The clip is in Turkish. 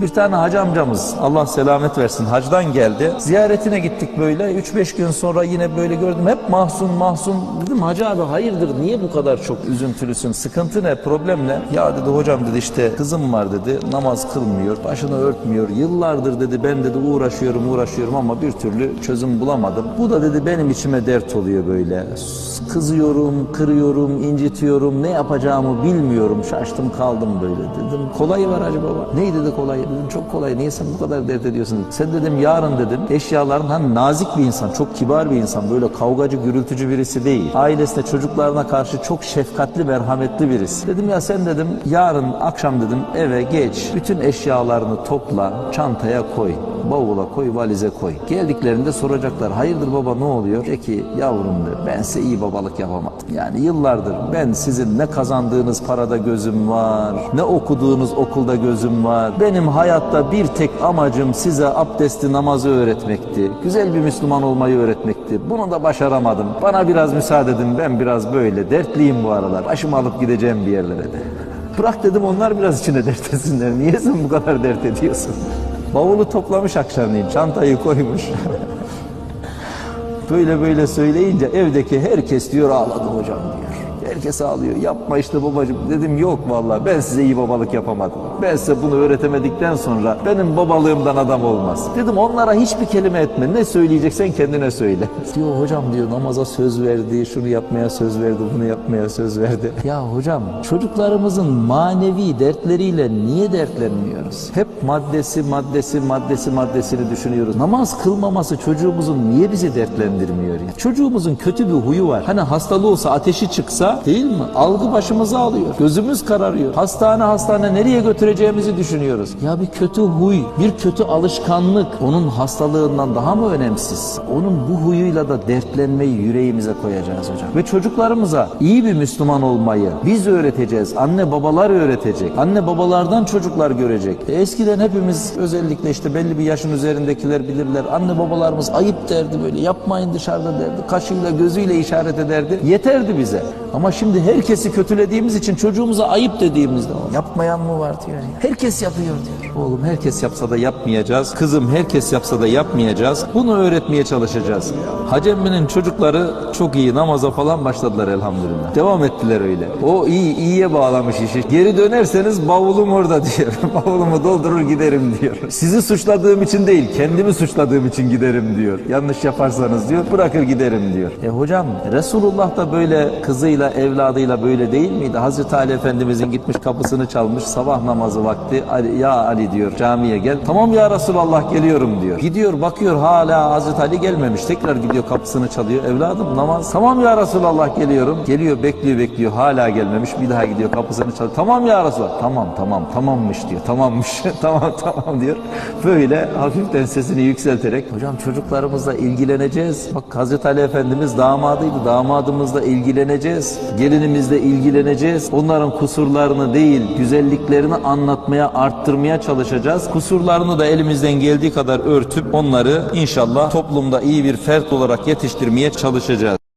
Bir tane hacı amcamız Allah selamet versin hacdan geldi. Ziyaretine gittik böyle 3-5 gün sonra yine böyle gördüm hep mahzun mahzun. Dedim hacı abi hayırdır niye bu kadar çok üzüntülüsün sıkıntı ne problem ne? Ya dedi hocam dedi işte kızım var dedi namaz kılmıyor başını örtmüyor. Yıllardır dedi ben dedi uğraşıyorum uğraşıyorum ama bir türlü çözüm bulamadım. Bu da dedi benim içime dert oluyor böyle. Kızıyorum, kırıyorum, incitiyorum. Ne yapacağımı bilmiyorum. Şaştım kaldım böyle dedim. Kolay var Hacı Baba. Ney dedi kolay? Dedim çok kolay. Niye sen bu kadar dert ediyorsun? Sen dedim yarın dedim eşyaların hani nazik bir insan, çok kibar bir insan. Böyle kavgacı, gürültücü birisi değil. Ailesine, çocuklarına karşı çok şefkatli, merhametli birisi. Dedim ya sen dedim yarın akşam dedim eve geç. Bütün eşyalarını topla, çantaya koy. Bavula koy, valize koy. Geldiklerinde soracaklar. Hayırdır baba ne oluyor? De ki yavrum de ben size iyi babalık yapamadım. Yani yıllardır ben sizin ne kazandığınız parada gözüm var, ne okuduğunuz okulda gözüm var. Benim hayatta bir tek amacım size abdesti namazı öğretmekti. Güzel bir Müslüman olmayı öğretmekti. Bunu da başaramadım. Bana biraz müsaade edin ben biraz böyle dertliyim bu aralar. Başımı alıp gideceğim bir yerlere de. Bırak dedim onlar biraz içine dert etsinler. Niye sen bu kadar dert ediyorsun? Bavulu toplamış akşamleyin, çantayı koymuş. böyle böyle söyleyince evdeki herkes diyor ağladım hocam diyor. Herkes ağlıyor. Yapma işte babacığım. Dedim yok vallahi ben size iyi babalık yapamadım. Ben size bunu öğretemedikten sonra benim babalığımdan adam olmaz. Dedim onlara hiçbir kelime etme. Ne söyleyeceksen kendine söyle. Diyor hocam diyor namaza söz verdi, şunu yapmaya söz verdi, bunu yapmaya söz verdi. Ya hocam çocuklarımızın manevi dertleriyle niye dertlenmiyoruz? Hep maddesi, maddesi, maddesi, maddesini düşünüyoruz. Namaz kılmaması çocuğumuzun niye bizi dertlendirmiyor? Çocuğumuzun kötü bir huyu var. Hani hastalığı olsa ateşi çıksa değil mi? Algı başımızı alıyor. Gözümüz kararıyor. Hastane hastane nereye götüreceğimizi düşünüyoruz. Ya bir kötü huy, bir kötü alışkanlık onun hastalığından daha mı önemsiz? Onun bu huyuyla da dertlenmeyi yüreğimize koyacağız hocam. Ve çocuklarımıza iyi bir Müslüman olmayı biz öğreteceğiz. Anne babalar öğretecek. Anne babalardan çocuklar görecek. E eskiden hepimiz özellikle işte belli bir yaşın üzerindekiler bilirler. Anne babalarımız ayıp derdi böyle yapmayın dışarıda derdi. Kaşıyla gözüyle işaret ederdi. Yeterdi bize. Ama şimdi herkesi kötülediğimiz için çocuğumuza ayıp dediğimizde yapmayan mı var diyor. ya. Herkes yapıyor diyor. Oğlum herkes yapsa da yapmayacağız. Kızım herkes yapsa da yapmayacağız. Bunu öğretmeye çalışacağız. Hacemmi'nin çocukları çok iyi namaza falan başladılar elhamdülillah. Devam ettiler öyle. O iyi iyiye bağlamış işi. Geri dönerseniz bavulum orada diyor. Bavulumu doldurur giderim diyor. Sizi suçladığım için değil kendimi suçladığım için giderim diyor. Yanlış yaparsanız diyor bırakır giderim diyor. E hocam Resulullah da böyle kızıyla evladıyla böyle değil miydi? Hazreti Ali Efendimizin gitmiş kapısını çalmış sabah namazı vakti. Ali, ya Ali diyor camiye gel. Tamam ya Resulallah geliyorum diyor. Gidiyor bakıyor hala Hazreti Ali gelmemiş. Tekrar gidiyor kapısını çalıyor. Evladım namaz. Tamam ya Resulallah geliyorum. Geliyor bekliyor bekliyor hala gelmemiş. Bir daha gidiyor kapısını çalıyor. Tamam ya Resulallah. Tamam tamam tamammış diyor. Tamammış. tamam tamam diyor. Böyle hafiften sesini yükselterek hocam çocuklarımızla ilgileneceğiz. Bak Hazreti Ali Efendimiz damadıydı. Damadımızla ilgileneceğiz. Gelinimizle ilgileneceğiz. Onların kusurlarını değil güzelliklerini anlatmaya arttırmaya çalışacağız. Kusurlarını da elimizden geldiği kadar örtüp onları inşallah toplumda iyi bir fert olarak yetiştirmeye çalışacağız.